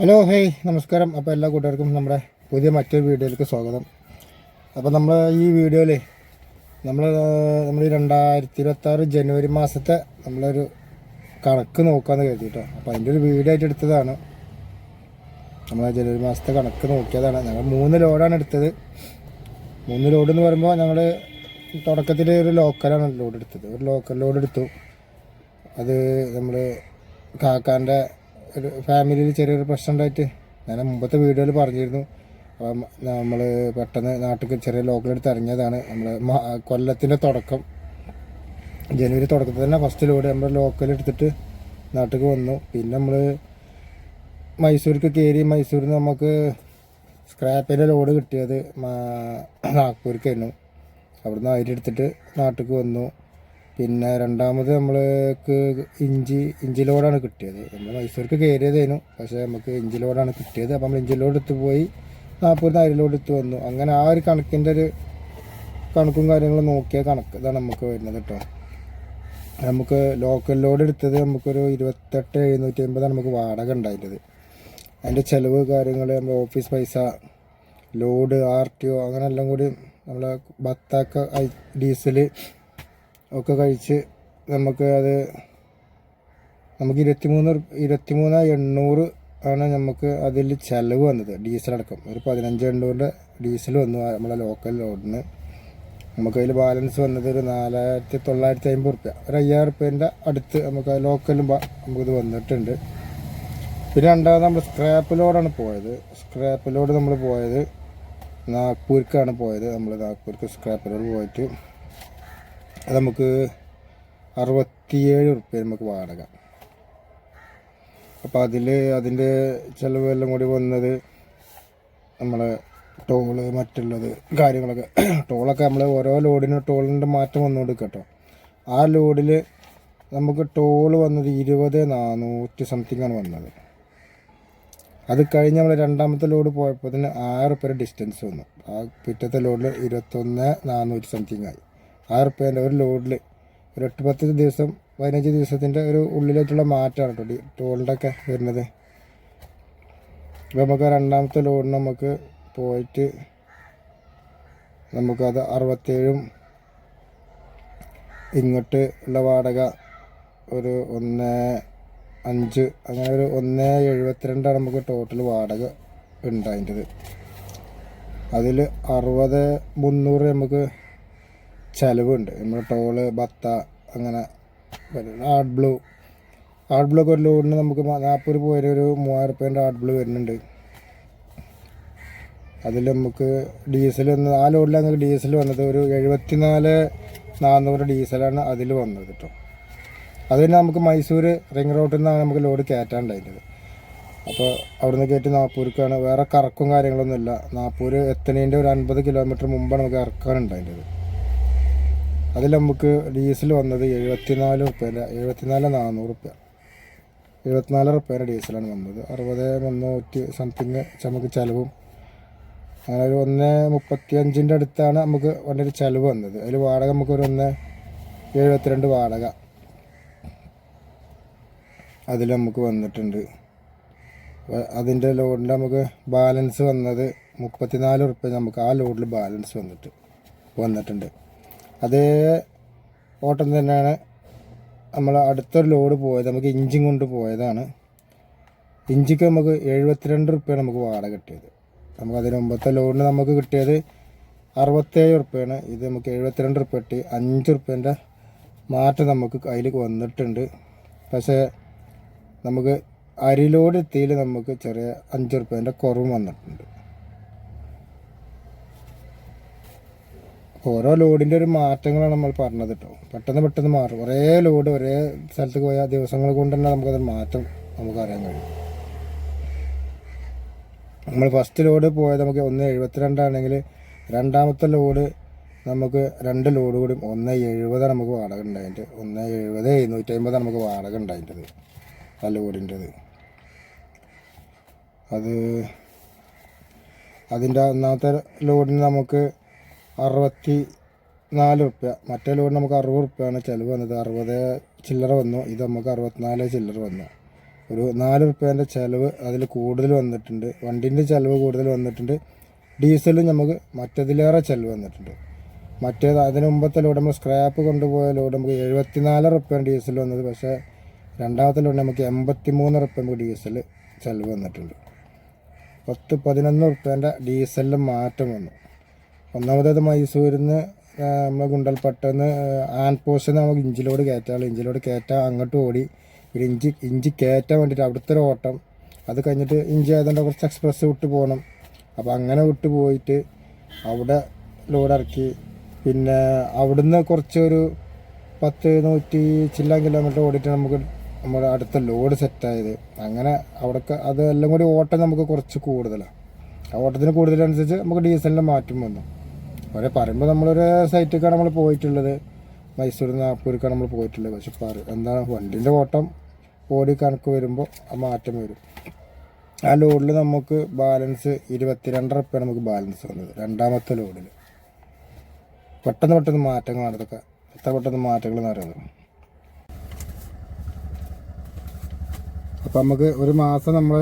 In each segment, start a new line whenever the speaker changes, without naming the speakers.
Hello hey നമസ്കാരം. അപ്പോൾ എല്ലാ കൂട്ടുകാർക്കും നമ്മുടെ പുതിയ മറ്റൊരു വീഡിയോയിലേക്ക് സ്വാഗതം. അപ്പോൾ നമ്മൾ ഈ വീഡിയോയിൽ നമ്മൾ നമ്മൾ രണ്ടായിരത്തി ഇരുപത്താറ് ജനുവരി മാസത്തെ നമ്മളൊരു കണക്ക് നോക്കാമെന്ന് കരുതിയിട്ടോ അപ്പോൾ അതിന്റെ ഒരു വീഡിയോ ആയിട്ട് എടുത്തതാണ്. നമ്മൾ ജനുവരി മാസത്തെ കണക്ക് നോക്കിയതാണ്. ഞങ്ങൾ മൂന്ന് ലോഡാണ് എടുത്തത്. മൂന്ന് ലോഡ് എന്ന് പറയുമ്പോൾ ഞങ്ങൾ തുടക്കത്തിൽ ഒരു ലോക്കലാണ് ലോഡ് എടുത്തത്. ഒരു ലോക്കൽ ലോഡ് എടുത്തു. അത് നമ്മൾ കാക്കാന്റെ ഒരു ഫാമിലിയിൽ ചെറിയൊരു പ്രശ്നം ഉണ്ടായിട്ട് ഞാൻ മുമ്പത്തെ വീഡിയോയിൽ പറഞ്ഞിരുന്നു. അപ്പം നമ്മൾ പെട്ടെന്ന് നാട്ടിൽ ചെറിയ ലോക്കലെടുത്ത് ഇറങ്ങിയതാണ്. നമ്മൾ കൊല്ലത്തിന്റെ തുടക്കം. ജനുവരി തുടക്കത്തിൽ തന്നെ ഫസ്റ്റ് ലോഡ് നമ്മൾ ലോക്കൽ എടുത്തിട്ട് നാട്ടിലേക്ക് വന്നു. പിന്നെ നമ്മൾ മൈസൂർക്ക് കയറി മൈസൂരിൽ നമുക്ക് സ്ക്രാപ്പിന്റെ ലോഡ് കിട്ടിയത് നാഗ്പൂർക്കായിരുന്നു. അവിടുന്ന് അരി എടുത്തിട്ട് വന്നു. പിന്നെ രണ്ടാമത് നമ്മൾക്ക് ഇഞ്ചി ഇഞ്ചി ലോഡാണ് കിട്ടിയത്. നമ്മൾ മൈസൂർക്ക് കയറിയതേനു. പക്ഷേ നമുക്ക് ഇഞ്ചി ലോഡാണ് കിട്ടിയത്. അപ്പോൾ നമ്മൾ ഇഞ്ചി ലോഡ് എടുത്ത് പോയി നാൽപ്പത് അരി ലോഡ് എടുത്ത് വന്നു. അങ്ങനെ ആ ഒരു കണക്കിന്റെ ഒരു കണക്കും കാര്യങ്ങളും നോക്കിയ കണക്ക് ഇതാണ് നമുക്ക് വരുന്നത് കേട്ടോ. നമുക്ക് ലോക്കൽ ലോഡ് എടുത്തത് നമുക്കൊരു ഇരുപത്തെട്ട് എഴുന്നൂറ്റി അമ്പതാണ് നമുക്ക് വാടക ഉണ്ടായിരുന്നത്. അതിന്റെ ചിലവ് കാര്യങ്ങൾ നമ്മൾ ഓഫീസ് പൈസ ലോഡ് ആർ ടി ഒ അങ്ങനെ എല്ലാം കൂടി നമ്മളെ ബത്താക്ക ഡീസൽ ഒക്കെ കഴിച്ച് നമുക്ക് അത് നമുക്ക് ഇരുപത്തിമൂന്ന് ഇരുപത്തിമൂന്ന് എണ്ണൂറ് ആണ് നമുക്ക് അതിൽ ചിലവ് വന്നത് ഡീസൽ അടക്കം. ഒരു പതിനഞ്ച് എണ്ണൂറിന്റെ ഡീസൽ വന്നു നമ്മളെ ലോക്കൽ ലോഡിന് നമുക്ക് അതിൽ ബാലൻസ് വന്നത് ഒരു നാലായിരത്തി തൊള്ളായിരത്തി അമ്പത് റുപ്യ. ഒരു അയ്യായിരം റുപ്യേന്റെ അടുത്ത് നമുക്ക് ലോക്കലും നമുക്കിത് വന്നിട്ടുണ്ട്. പിന്നെ രണ്ടാമത് നമ്മൾ സ്ക്രാപ്പ് ലോഡാണ് പോയത്. സ്ക്രാപ്പ് ലോഡ് നമ്മൾ പോയത് നാഗ്പൂർക്കാണ് പോയത്. നമ്മൾ നാഗ്പൂർക്ക് സ്ക്രാപ്പ് ലോഡ് പോയിട്ട് അത് നമുക്ക് അറുപത്തിയേഴ് റുപ്യ നമുക്ക് വാടക. അപ്പോൾ അതിൽ അതിന്റെ ചിലവെല്ലാം കൂടി വന്നത് നമ്മളെ ടോൾ മറ്റുള്ളത് കാര്യങ്ങളൊക്കെ. ടോളൊക്കെ നമ്മൾ ഓരോ ലോഡിനും ടോളിന്റെ മാറ്റം വന്നുകൊണ്ട് കേട്ടോ ആ ലോഡിൽ നമുക്ക് ടോൾ വന്നത് ഇരുപത് നാനൂറ്റി ആണ് വന്നത്. അത് കഴിഞ്ഞ് നമ്മൾ രണ്ടാമത്തെ ലോഡ് പോയപ്പോൾ തന്നെ ആറ് പേര് ഡിസ്റ്റൻസ് വന്നു. ആ പിറ്റത്തെ ലോഡിൽ ഇരുപത്തൊന്ന് നാനൂറ്റി സംതിങ് ആയി. ആറ് റുപ്യേന്റെ ഒരു ലോഡിൽ ഒരു എട്ട് പത്ത് ദിവസം പതിനഞ്ച് ദിവസത്തിന്റെ ഒരു ഉള്ളിലേക്കുള്ള മാറ്റമാണ് കേട്ടോ ഡി- ടോളിന്റെ ഒക്കെ വരുന്നത്. ഇപ്പോൾ നമുക്ക് രണ്ടാമത്തെ ലോഡിന് നമുക്ക് പോയിട്ട് നമുക്കത് അറുപത്തേഴും ഇങ്ങോട്ട് ഉള്ള വാടക ഒരു ഒന്ന് അഞ്ച് അങ്ങനെ ഒരു ഒന്ന് എഴുപത്തിരണ്ടാണ് നമുക്ക് ടോട്ടൽ വാടക ഉണ്ടായിന്റെത് അതിൽ അറുപത് മുന്നൂറ് നമുക്ക് ചിലവുണ്ട്. നമ്മൾ ടോൾ ബത്ത അങ്ങനെ ആർട്ട് ബ്ലൂ ആർട്ട് ബ്ലൂ ഒക്കെ ഒരു ലോഡിന് നമുക്ക് നാൽപ്പത് രൂപ വരെ ഒരു മൂവായിരം റുപ്യേന്റെ ആർട്ട് ബ്ലൂ വരുന്നുണ്ട്. അതിൽ നമുക്ക് ഡീസൽ വന്ന് ആ ലോഡിലാണ് നമുക്ക് ഡീസൽ വന്നത് ഒരു എഴുപത്തിനാല് നാനൂറ് ഡീസലാണ് അതിൽ വന്നത് കേട്ടോ തന്നെ നമുക്ക് മൈസൂർ റിംഗ് റോഡിൽ നിന്നാണ് നമുക്ക് ലോഡ് കയറ്റാണ്ടായിരുന്നത് അപ്പോൾ അവിടുന്ന് കയറ്റി നാഗ്പൂർക്കാണ് വേറെ കറക്കും കാര്യങ്ങളൊന്നുമില്ല. നാഗ്പൂർ എത്തണേന്റെ ഒരു അൻപത് കിലോമീറ്റർ മുമ്പാണ് നമുക്ക് ഇറക്കാനുണ്ടായിരുന്നത്. അതിൽ നമുക്ക് ഡീസൽ വന്നത് എഴുപത്തിനാല് റുപ്യേന്റെ എഴുപത്തിനാല് നാനൂറ് റുപ്യ എഴുപത്തിനാല് റുപ്യേന്റെ ഡീസലാണ് വന്നത്. അറുപത് മുന്നൂറ്റി സംതിങ് നമുക്ക് ചിലവും. അങ്ങനെ ഒരു ഒന്ന് മുപ്പത്തി അഞ്ചിന്റെ അടുത്താണ് നമുക്ക് വണ്ടിയുടെ ചിലവ് വന്നത്. അതിൽ വാടക നമുക്ക് ഒരു ഒന്ന് എഴുപത്തിരണ്ട് വാടക അതിൽ നമുക്ക് വന്നിട്ടുണ്ട്. അതിന്റെ ലോഡിന്റെ നമുക്ക് ബാലൻസ് വന്നത് മുപ്പത്തിനാല് റുപ്യ നമുക്ക് ആ ലോഡിൽ ബാലൻസ് വന്നിട്ട് വന്നിട്ടുണ്ട്. അതേ ഓട്ടം തന്നെയാണ് നമ്മൾ അടുത്തൊരു ലോഡ് പോയത് നമുക്ക് ഇഞ്ചിൻ കൊണ്ട് പോയതാണ്. ഇഞ്ചിക്ക് നമുക്ക് എഴുപത്തിരണ്ട് റുപ്യാണ് നമുക്ക് വാടക കിട്ടിയത്. നമുക്ക് അതിന് മുമ്പത്തെ ലോഡിന് നമുക്ക് കിട്ടിയത് അറുപത്തേഴ് റുപ്യാണ്. ഇത് നമുക്ക് എഴുപത്തിരണ്ട് റുപ്യ കിട്ടി. അഞ്ച് റുപ്യന്റെ മാറ്റം നമുക്ക് അതിൽ വന്നിട്ടുണ്ട്. പക്ഷേ നമുക്ക് അരിലോട് എത്തിയിൽ നമുക്ക് ചെറിയ അഞ്ച് റുപ്യേന്റെ കുറവ് വന്നിട്ടുണ്ട്. ഓരോ ലോഡിന്റെ ഒരു മാറ്റങ്ങളാണ് നമ്മൾ പറഞ്ഞത് കേട്ടോ പെട്ടെന്ന് പെട്ടെന്ന് മാറും. ഒരേ ലോഡ് ഒരേ സ്ഥലത്ത് പോയ ദിവസങ്ങൾ കൊണ്ട് തന്നെ നമുക്കത് മാറ്റം നമുക്ക് അറിയാൻ കഴിയും. നമ്മൾ ഫസ്റ്റ് ലോഡ് പോയത് നമുക്ക് ഒന്ന് എഴുപത്തിരണ്ടാണെങ്കിൽ രണ്ടാമത്തെ ലോഡ് നമുക്ക് രണ്ട് ലോഡ് കൂടി. ഒന്ന് എഴുപതാണ് നമുക്ക് വാടക ഉണ്ടായിട്ട് ഒന്ന് എഴുപത് എഴുന്നൂറ്റി നമുക്ക് വാടക ഉണ്ടായിട്ടത് ആ ലോഡിന്റെത്. അത് അതിന്റെ ഒന്നാമത്തെ ലോഡിന് നമുക്ക് അറുപത്തി നാല് റുപ്യ മറ്റേ ലോഡ് നമുക്ക് അറുപത് റുപ്യാണ് ചിലവ് വന്നത്. അറുപത് ചില്ലറ വന്നു. ഇത് നമുക്ക് അറുപത്തിനാല് ചില്ലറ വന്നു. ഒരു നാല് റുപ്യേന്റെ ചിലവ് അതിൽ കൂടുതൽ വന്നിട്ടുണ്ട്. വണ്ടീന്റെ ചിലവ് കൂടുതൽ വന്നിട്ടുണ്ട്. ഡീസലും നമുക്ക് മറ്റതിലേറെ ചിലവ് വന്നിട്ടുണ്ട്. മറ്റേത് അതിന് മുമ്പത്തെ ലോഡ് നമ്മൾ സ്ക്രാപ്പ് കൊണ്ടുപോയ ലോഡ് നമുക്ക് എഴുപത്തിനാല് റുപ്യാണ് ഡീസൽ വന്നത്. പക്ഷേ രണ്ടാമത്തെ ലോഡ് നമുക്ക് എൺപത്തി മൂന്ന് റുപ്യ നമുക്ക് ഡീസൽ ചിലവ് വന്നിട്ടുണ്ട്. പത്ത് പതിനൊന്ന് റുപ്യേന്റെ ഡീസലിൽ മാറ്റം വന്നു. ഒന്നാമതത് മൈസൂരിന്ന് നമ്മൾ ഗുണ്ടൽപ്പട്ടെന്ന് ആൻപോസ്റ്റ് നമുക്ക് ഇഞ്ചിലോട് കയറ്റാമല്ലോ ഇഞ്ചിലോട് കയറ്റാൻ അങ്ങോട്ട് ഓടി. ഒരു ഇഞ്ചി ഇഞ്ചി കയറ്റാൻ വേണ്ടിയിട്ട് അവിടുത്തെ ഒരു ഓട്ടം. അത് കഴിഞ്ഞിട്ട് ഇഞ്ചി ആയതുകൊണ്ട് കുറച്ച് എക്സ്പ്രസ് വിട്ട് പോകണം. അപ്പോൾ അങ്ങനെ വിട്ട് പോയിട്ട് അവിടെ ലോഡ് ഇറക്കി. പിന്നെ അവിടുന്ന് കുറച്ചൊരു പത്ത് നൂറ്റി ചില്ലാൻ കിലോമീറ്റർ ഓടിയിട്ട് നമുക്ക് നമ്മുടെ അടുത്ത ലോഡ് സെറ്റായത് അങ്ങനെ അവിടേക്ക് അത് എല്ലാം കൂടി ഓട്ടം നമുക്ക് കുറച്ച് കൂടുതലാണ് ആ ഓട്ടത്തിന് കൂടുതലനുസരിച്ച് നമുക്ക് ഡീസലിന്റെ മാറ്റം വന്നു. അവരെ പറയുമ്പോൾ നമ്മളൊരു സൈറ്റിലേക്കാണ് നമ്മൾ പോയിട്ടുള്ളത്. മൈസൂരിൽ നിന്ന് നമ്മൾ പോയിട്ടുള്ളത്. പക്ഷെ പറ എന്താണ് വണ്ടിന്റെ ഓട്ടം ഓടി കണക്ക് വരുമ്പോൾ ആ മാറ്റം വരും. ആ ലോഡിൽ നമുക്ക് ബാലൻസ് ഇരുപത്തിരണ്ട് റുപ്യാണ് നമുക്ക് ബാലൻസ് വന്നത്. രണ്ടാമത്തെ ലോഡിൽ പെട്ടെന്ന് പെട്ടെന്ന് മാറ്റങ്ങളാണ് ഇതൊക്കെ എത്ര പെട്ടെന്ന് മാറ്റങ്ങൾ എന്ന് പറയുന്നത് അപ്പം നമുക്ക് ഒരു മാസം നമ്മൾ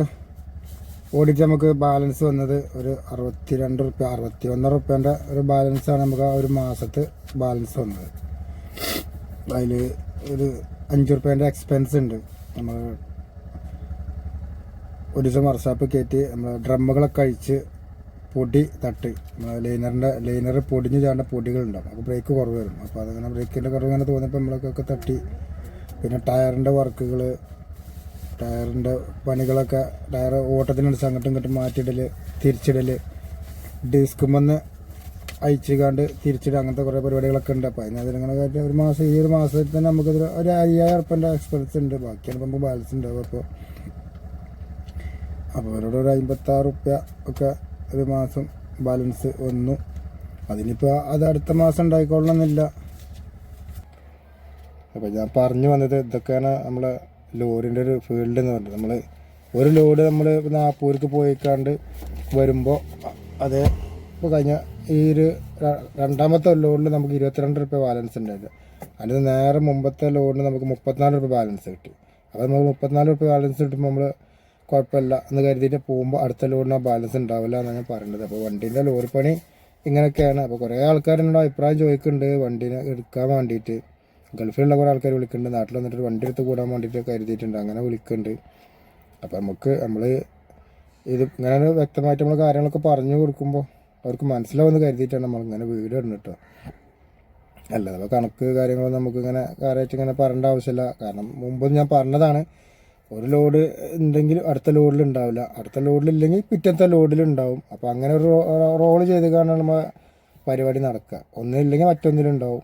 ഓടിച്ച് നമുക്ക് ബാലൻസ് വന്നത് ഒരു അറുപത്തി രണ്ട് റുപ്യ അറുപത്തി ഒന്ന് റുപ്യന്റെ ഒരു ബാലൻസാണ് നമുക്ക് ആ ഒരു മാസത്ത് ബാലൻസ് വന്നത്. അതിൽ ഒരു അഞ്ച് റുപ്യേന്റെ എക്സ്പെൻസ് ഉണ്ട്. നമ്മൾ ഒരു ദിവസം വർഷാപ്പ് കയറ്റി നമ്മൾ ഡ്രമ്മുകളൊക്കെ അഴിച്ച് പൊടി തട്ട്. ലൈനറിന്റെ ലൈനർ പൊടിഞ്ഞ് ചാണ്ട പൊടികളുണ്ടാവും അപ്പോൾ ബ്രേക്ക് കുറവ് വരും അപ്പോൾ അതങ്ങനെ ബ്രേക്കിന്റെ കുറവ് തോന്നിയപ്പോൾ നമ്മളൊക്കെ തട്ടി. പിന്നെ ടയറിന്റെ വർക്കുകൾ ടയറിന്റെ പണികളൊക്കെ ടയർ ഓട്ടത്തിനനുസരിച്ച് അങ്ങോട്ടും ഇങ്ങോട്ടും മാറ്റിയിടൽ തിരിച്ചിടൽ ഡിസ്കുമെന്ന് അയച്ചുകാണ്ട് തിരിച്ചിടുക അങ്ങനത്തെ കുറേ പരിപാടികളൊക്കെ ഉണ്ട്. അപ്പോൾ അതിനങ്ങനെ കാര്യം ഒരു മാസം ഈ ഒരു മാസത്തിൽ തന്നെ നമുക്കൊരു ഒരു അയ്യായിരം ഉറപ്പന്റെ എക്സ്പെൻസ് ഉണ്ട്. ബാക്കിയാണ് നമുക്ക് ബാലൻസ് ഉണ്ടാവും. അപ്പോൾ അപ്പോൾ അവരോട് ഒരു അമ്പത്താറ് റുപ്യ ഒക്കെ ഒരു മാസം ബാലൻസ് വന്നു. അതിനിപ്പോൾ അത് അടുത്ത മാസം ഉണ്ടായിക്കൊള്ളണമെന്നില്ല. അപ്പോൾ ഞാൻ പറഞ്ഞു വന്നത് ഇതൊക്കെയാണ് നമ്മളെ ലോറിന്റെ ഒരു ഫീൽഡ് എന്ന് പറഞ്ഞത്. നമ്മൾ ഒരു ലോഡ് നമ്മൾ നാപ്പൂർക്ക് പോയിക്കാണ്ട് വരുമ്പോൾ അത് ഇപ്പോൾ കഴിഞ്ഞ ഈ ഒരു രണ്ടാമത്തെ ലോഡിൽ നമുക്ക് ഇരുപത്തിരണ്ട് റുപ്യ ബാലൻസ് ഉണ്ടായിരുന്നു. അതിന് നേരെ മുമ്പത്തെ ലോഡിന് നമുക്ക് മുപ്പത്തിനാല് റുപ്യ ബാലൻസ് കിട്ടി. അപ്പോൾ നമുക്ക് മുപ്പത്തിനാല് റുപ്യ ബാലൻസ് കിട്ടുമ്പോൾ നമ്മൾ കുഴപ്പമില്ല എന്ന് കരുതിയിട്ട് പോകുമ്പോൾ അടുത്ത ലോഡിന് ആ ബാലൻസ് ഉണ്ടാവില്ല എന്നാണ് ഞാൻ പറയുന്നത് അപ്പോൾ വണ്ടീന്റെ ലോറി പണി ഇങ്ങനെയൊക്കെയാണ്. അപ്പോൾ കുറേ ആൾക്കാരെന്നോട് അഭിപ്രായം ചോദിക്കുന്നുണ്ട് വണ്ടീനെ എടുക്കാൻ വേണ്ടിയിട്ട്. ഗൾഫിലുള്ള കുറേ ആൾക്കാർ വിളിക്കുന്നുണ്ട്. നാട്ടിൽ വന്നിട്ട് വണ്ടി എടുത്ത് കൂടാൻ വേണ്ടിയിട്ട് കരുതിയിട്ടുണ്ട്. അങ്ങനെ വിളിക്കുന്നുണ്ട്. അപ്പോൾ നമുക്ക് നമ്മൾ ഇത് ഇങ്ങനെ വ്യക്തമായിട്ട് നമ്മൾ കാര്യങ്ങളൊക്കെ പറഞ്ഞു കൊടുക്കുമ്പോൾ അവർക്ക് മനസ്സിലാവുമെന്ന് കരുതിയിട്ടാണ് നമ്മൾ ഇങ്ങനെ വീഡിയോ ഇടുന്നത് കേട്ടോ. അപ്പോൾ കണക്ക് കാര്യങ്ങളൊന്നും നമുക്ക് ഇങ്ങനെ കാര്യമായിട്ട് ഇങ്ങനെ പറയേണ്ട ആവശ്യമില്ല. കാരണം മുമ്പ് ഞാൻ പറഞ്ഞതാണ് ഒരു ലോഡ് ഉണ്ടെങ്കിൽ അടുത്ത ലോഡിൽ ഉണ്ടാവില്ല. അടുത്ത ലോഡിലില്ലെങ്കിൽ പിറ്റത്തെ ലോഡിൽ ഉണ്ടാവും. അപ്പോൾ അങ്ങനെ ഒരു റോൾ ചെയ്ത് കാണാൻ നമ്മൾ പരിപാടി നടക്കുക. ഒന്നില്ലെങ്കിൽ മറ്റൊന്നിലുണ്ടാവും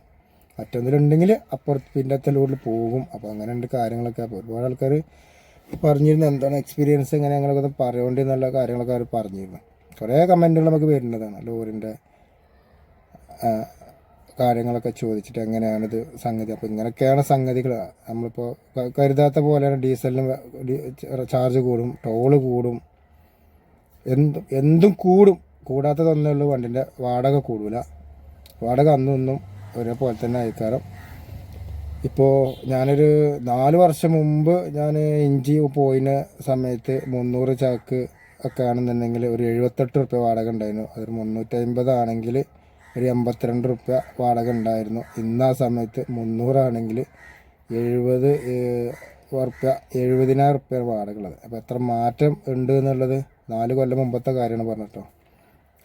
മറ്റൊന്നിലുണ്ടെങ്കിൽ അപ്പുറത്ത് പിന്നത്തെ ലോഡിൽ പോകും. അപ്പോൾ അങ്ങനെ ഉണ്ട് കാര്യങ്ങളൊക്കെ. അപ്പോൾ ഒരുപാട് ആൾക്കാർ പറഞ്ഞിരുന്നു എന്താണ് എക്സ്പീരിയൻസ് എങ്ങനെ ഞങ്ങളൊക്കെ പറയേണ്ടി എന്നുള്ള കാര്യങ്ങളൊക്കെ അവർ പറഞ്ഞിരുന്നു. കുറേ കമന്റുകൾ നമുക്ക് വരുന്നതാണ്. ലോറിന്റെ കാര്യങ്ങളൊക്കെ ചോദിച്ചിട്ട് എങ്ങനെയാണിത് സംഗതി. അപ്പോൾ ഇങ്ങനെയൊക്കെയാണ് സംഗതികൾ നമ്മളിപ്പോൾ കരുതാത്ത പോലെയാണ് ഡീസലിന് ചാർജ് കൂടും ടോൾ കൂടും. എന്തും എന്തും കൂടും. കൂടാത്തതൊന്നേ ഉള്ളൂ വണ്ടിന്റെ വാടക കൂടില്ല വാടക അന്നും ഇന്നും ഒരേപോലെ തന്നെ അയക്കാരം ഇപ്പോൾ ഞാനൊരു നാല് വർഷം മുമ്പ് ഞാൻ ഇഞ്ചി പോയിന സമയത്ത് മുന്നൂറ് ചാക്ക് ഒക്കെ ആണെന്നുണ്ടെങ്കിൽ ഒരു എഴുപത്തെട്ട് റുപ്യ വാടക ഉണ്ടായിരുന്നു. അതൊരു മുന്നൂറ്റമ്പതാണെങ്കിൽ ഒരു എൺപത്തിരണ്ട് റുപ്യ വാടക ഉണ്ടായിരുന്നു. ഇന്ന് ആ സമയത്ത് മുന്നൂറാണെങ്കിൽ എഴുപത് റുപ്യ എഴുപതിനായിരം റുപ്യ വാടക ഉള്ളത്. അപ്പോൾ എത്ര മാറ്റം ഉണ്ട് എന്നുള്ളത് നാല് കൊല്ലം മുമ്പത്തെ കാര്യമാണ് പറഞ്ഞിട്ടോ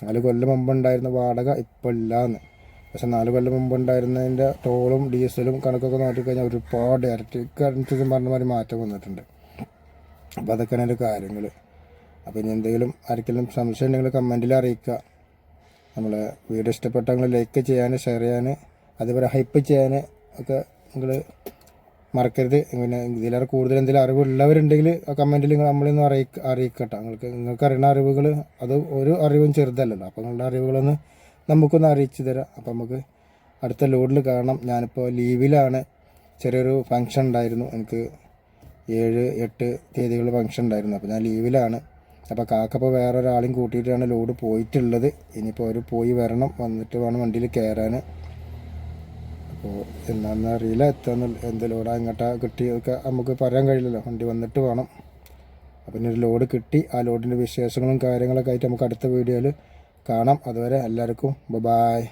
നാല് കൊല്ലം മുമ്പ് ഉണ്ടായിരുന്ന വാടക ഇപ്പോൾ ഇല്ലാന്ന്. പക്ഷെ നാല് കൊല്ലം മുമ്പ് ഉണ്ടായിരുന്നതിന്റെ ടോളും ഡീസലും കണക്കൊക്കെ നോക്കിക്കഴിഞ്ഞാൽ ഒരുപാട് ഇരട്ടിക്കനുസരിച്ചും പറഞ്ഞ മാതിരി മാറ്റം വന്നിട്ടുണ്ട്. അപ്പോൾ അതൊക്കെയാണ് അതിന്റെ കാര്യങ്ങൾ അപ്പോൾ ഇനി എന്തെങ്കിലും ആർക്കെങ്കിലും സംശയം ഉണ്ടെങ്കിൽ കമന്റിൽ അറിയിക്കുക. നമ്മളെ വീഡിയോ ഇഷ്ടപ്പെട്ടെങ്കിൽ ലൈക്ക് ചെയ്യാൻ ഷെയർ ചെയ്യാൻ അതേപോലെ ഹൈപ്പ് ചെയ്യാൻ ഒക്കെ നിങ്ങൾ മറക്കരുത്. പിന്നെ ഇതിലേറെ കൂടുതൽ എന്തെങ്കിലും അറിവുള്ളവരുണ്ടെങ്കിൽ ആ കമന്റിൽ നിങ്ങൾ നമ്മളിന്ന് അറിയിക്ക അറിയിക്കട്ടെ. നിങ്ങൾക്ക് നിങ്ങൾക്ക് അറിയുന്ന അറിവുകൾ അത് ഒരു അറിവും ചെറുതല്ലല്ലോ. അപ്പോൾ നിങ്ങളുടെ അറിവുകളൊന്ന് നമുക്കൊന്ന് അറിയിച്ചു തരാം. അപ്പം നമുക്ക് അടുത്ത ലോഡിൽ കാണാം. ഞാനിപ്പോൾ ലീവിലാണ്. ചെറിയൊരു ഫങ്ഷൻ ഉണ്ടായിരുന്നു. എനിക്ക് ഏഴ് എട്ട് തീയതികളിൽ ഫങ്ഷൻ ഉണ്ടായിരുന്നു. അപ്പോൾ ഞാൻ ലീവിലാണ്. അപ്പോൾ കാക്കപ്പോൾ വേറെ ഒരാളെയും കൂട്ടിയിട്ടാണ് ലോഡ് പോയിട്ടുള്ളത്. ഇനിയിപ്പോൾ അവർ പോയി വരണം. വന്നിട്ട് വേണം വണ്ടിയിൽ കയറാൻ അപ്പോൾ എന്താണെന്ന് അറിയില്ല. എത്തുന്ന എന്ത് ലോഡാ ഇങ്ങോട്ടാ കിട്ടിയൊക്കെ നമുക്ക് പറയാൻ കഴിയില്ലല്ലോ. വണ്ടി വന്നിട്ട് വേണം. അപ്പം ഇനി ഒരു ലോഡ് കിട്ടി. ആ ലോഡിന്റെ വിശേഷങ്ങളും കാര്യങ്ങളൊക്കെ ആയിട്ട് നമുക്ക് അടുത്ത വീഡിയോയിൽ കാണാം. അതുവരെ എല്ലാവർക്കും ബൈ ബായ്